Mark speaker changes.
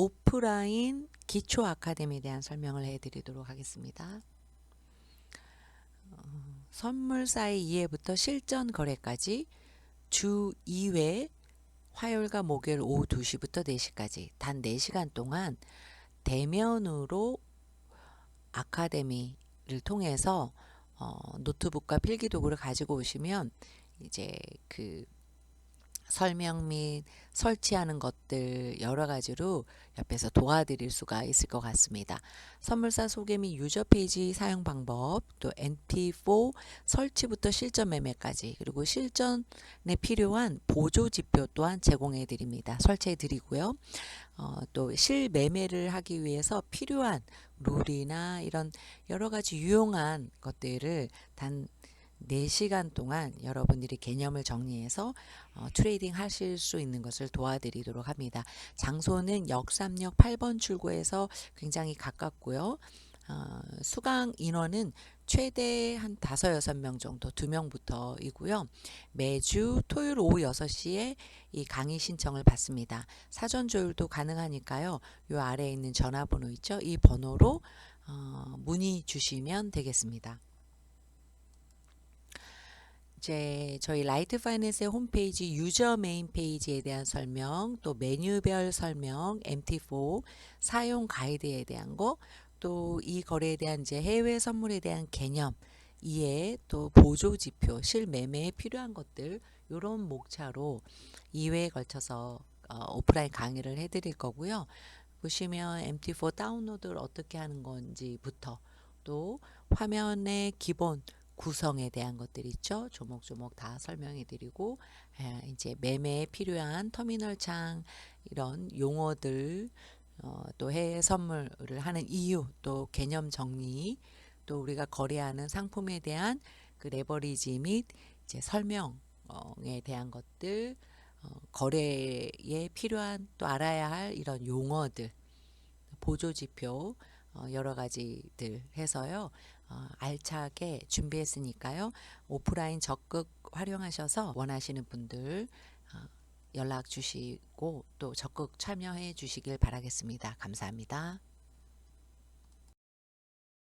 Speaker 1: 오프라인 기초 아카데미에 대한 설명을 해드리도록 하겠습니다. 어, 선물사의 이해부터 실전 거래까지 주 2회 화요일과 목요일 오후 2시부터 4시까지 단 4시간 동안 대면으로 아카데미를 통해서 어, 노트북과 필기도구를 가지고 오시면 이제 그 설명 및 설치하는 것들 여러 가지로 옆에서 도와드릴 수가 있을 것 같습니다. 선물사 소개 및 유저 페이지 사용 방법, 또 NP4 설치부터 실전 매매까지, 그리고 실전에 필요한 보조 지표 또한 제공해 드립니다. 설치해 드리고요. 어, 또 실매매를 하기 위해서 필요한 룰이나 이런 여러 가지 유용한 것들을 단 4시간 동안 여러분들이 개념을 정리해서 어, 트레이딩 하실 수 있는 것을 도와드리도록 합니다. 장소는 역삼역 8번 출구에서 굉장히 가깝고요. 어, 수강 인원은 최대 한 5, 6명 정도, 2명부터이고요. 매주 토요일 오후 6시에 이 강의 신청을 받습니다. 사전 조율도 가능하니까요. 요 아래에 있는 전화번호 있죠? 이 번호로 어, 문의 주시면 되겠습니다. 이제 저희 라이트 파이낸스의 홈페이지 유저 메인 페이지에 대한 설명, 또 메뉴별 설명, MT4 사용 가이드에 대한 거, 또 이 거래에 대한 이제 해외 선물에 대한 개념, 이해, 또 보조 지표, 실매매에 필요한 것들 이런 목차로 2회에 걸쳐서 어, 오프라인 강의를 해 드릴 거고요. 보시면 MT4 다운로드를 어떻게 하는 건지부터 또 화면의 기본 구성에 대한 것들 있죠. 조목조목 다 설명해 드리고 이제 매매에 필요한 터미널 창 이런 용어들 어, 또 해외 선물을 하는 이유 또 개념 정리 또 우리가 거래하는 상품에 대한 그 레버리지 및 이제 설명에 대한 것들 어, 거래에 필요한 또 알아야 할 이런 용어들 보조 지표 어, 여러 가지들 해서요. 어, 알차게 준비했으니까요. 오프라인 적극 활용하셔서 원하시는 분들 어, 연락 주시고 또 적극 참여해 주시길 바라겠습니다. 감사합니다.